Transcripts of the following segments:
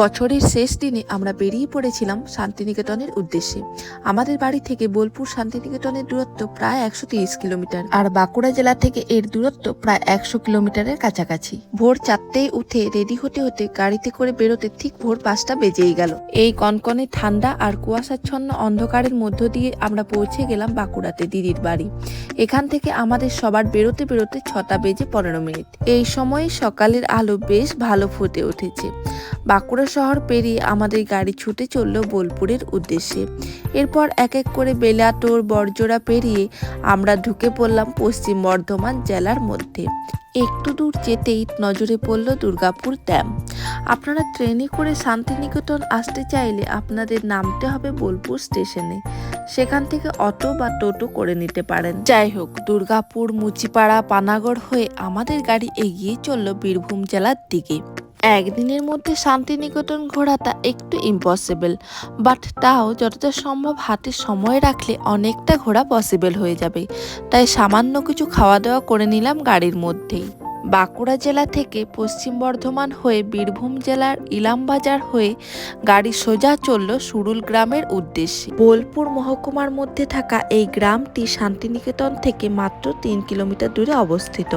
বছরের শেষ দিনে আমরা বেরিয়ে পড়েছিলাম শান্তিনিকেতনের উদ্দেশ্যে। আমাদের বাড়ি থেকে বোলপুর শান্তিনিকেতনের দূরত্ব প্রায় একশো তিরিশ কিলোমিটার আর বাঁকুড়া জেলা থেকে এর দূরত্ব প্রায় একশো কিলোমিটারের কাছাকাছি। ভোর চারটেয় উঠে রেডি হতে হতে গাড়িতে করে বেরোতে ঠিক ভোর পাঁচটা বেজেই গেল। এই কনকনে ঠান্ডা আর কুয়াশাচ্ছন্ন অন্ধকারের মধ্য দিয়ে আমরা পৌঁছে গেলাম বাঁকুড়াতে দিদির বাড়ি। এখান থেকে আমাদের সবার বেরোতে বেরোতে ছটা বেজে পনেরো মিনিট। এই সময় সকালের আলো বেশ ভালো ফুটে উঠেছে। বাঁকুড়া শহর পেরিয়ে আমাদের গাড়ি ছুটে চলল বোলপুরের উদ্দেশ্যে। এরপর এক এক করে বেলাটোর বরজোড়া পেরিয়ে আমরা ঢুকে পড়লাম পশ্চিম বর্ধমান জেলার মধ্যে। একটু দূর যেতেই নজরে পড়ল দুর্গাপুর ড্যাম। আপনারা ট্রেনে করে শান্তিনিকেতন আসতে চাইলে আপনাদের নামতে হবে বোলপুর স্টেশনে। সেখান থেকে অটো বা টোটো করে নিতে পারেন। যাই হোক, দুর্গাপুর, মুচিপাড়া, পানাগড় হয়ে আমাদের গাড়ি এগিয়ে চলল বীরভূম জেলার দিকে। একদিনের মধ্যে শান্তিনিকেতন ঘোরাটা একটু ইম্পসিবল বাট তাও যতটা সম্ভব হাতে সময় রাখলে অনেকটা ঘোরা পসিবল হয়ে যাবে। তাই সামান্য কিছু খাওয়া দাওয়া করে নিলাম গাড়ির মধ্যেই। বাঁকুড়া জেলা থেকে পশ্চিম বর্ধমান হয়ে বীরভূম জেলার ইলামবাজার হয়ে গাড়ি সোজা চলল সুরুল গ্রামের উদ্দেশ্যে। বোলপুর মহকুমার মধ্যে থাকা এই গ্রামটি শান্তিনিকেতন থেকে মাত্র তিন কিলোমিটার দূরে অবস্থিত।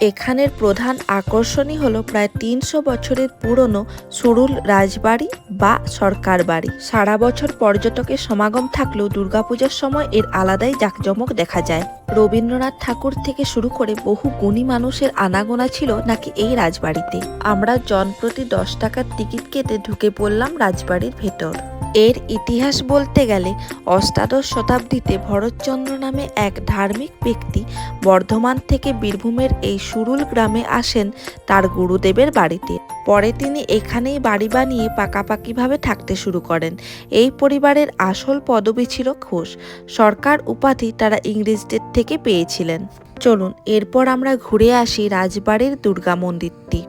এখানের প্রধান আকর্ষণই হলো প্রায় তিনশো বছরের পুরনো সুরুল রাজবাড়ি বা সরকার বাড়ি। সারা বছর পর্যটকের সমাগম থাকলেও দুর্গাপূজার সময় এর আলাদাই জাঁকজমক দেখা যায়। রবীন্দ্রনাথ ঠাকুর থেকে শুরু করে বহু গুণী মানুষের আনাগোনা ছিল নাকি এই রাজবাড়িতে। আমরা জনপ্রতি দশ টাকার টিকিট কেটে ঢুকে পড়লাম রাজবাড়ির ভেতর। এর ইতিহাস বলতে গেলে অষ্টাদশ শতাব্দীতে ভরতচন্দ্র নামে এক ধার্মিক ব্যক্তি বর্ধমান থেকে বীরভূমের এই সুরুল গ্রামে আসেন তার গুরুদেবের বাড়িতে। পরে তিনি এখানেই বাড়ি বানিয়ে পাকাপাকিভাবে থাকতে শুরু করেন। এই পরিবারের আসল পদবি ছিল ঘোষ। সরকার উপাধি তারা ইংরেজদের থেকে পেয়েছিলেন। চলুন, এরপর আমরা ঘুরে আসি রাজবাড়ির দুর্গা মন্দিরটি।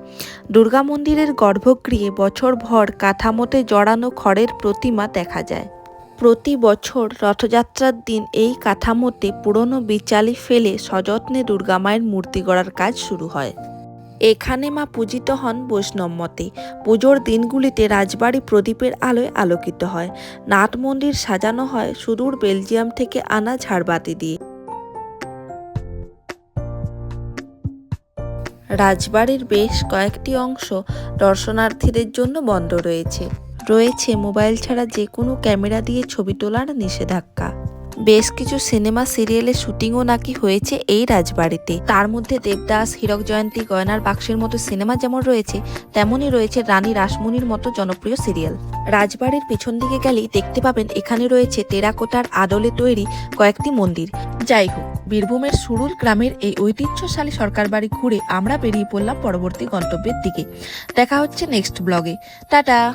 দুর্গা মন্দিরের গর্ভগৃহে বছরভর কাঠামোতে জড়ানো খড়ের প্রতিমা দেখা যায়। প্রতি বছর রথযাত্রার দিন এই কাঠামোতে পুরনো বিচালি ফেলে সযত্নে দুর্গা মায়ের মূর্তি গড়ার কাজ শুরু হয়। এখানে মা পূজিত হন বৈষ্ণব মতে পুজোর দিনগুলিতে রাজবাড়ি প্রদীপের আলোয় আলোকিত হয়। নাট মন্দির সাজানো হয় সুদূর বেলজিয়াম থেকে আনা ঝাড়বাতি দিয়ে। রাজবাড়ির বেশ কয়েকটি অংশ দর্শনার্থীদের জন্য বন্ধ রয়েছে। রয়েছে মোবাইল ছাড়া যে কোনো ক্যামেরা দিয়ে ছবি তোলার নিষেধাজ্ঞা। বেশ কিছু সিনেমা সিরিয়ালের শুটিংও নাকি হয়েছে এই রাজবাড়িতে। তার মধ্যে দেবদাস, হীরক জয়ন্তী, গয়নার বাক্সের মতো সিনেমা যেমন রয়েছে, তেমনই রয়েছে রানী রাসমণির মতো জনপ্রিয় সিরিয়াল। রাজবাড়ির পিছন দিকে গেলেই দেখতে পাবেন এখানে রয়েছে টেরাকোটার আদলে তৈরি কয়েকটি মন্দির। যাই হোক, বীরভূমের সুরুল গ্রামের এই ঐতিহ্যশালী সরকার বাড়ি ঘুরে আমরা বেরিয়ে পড়লাম পরবর্তী গন্তব্যের দিকে। দেখা হচ্ছে নেক্সট ব্লগে। টাটা!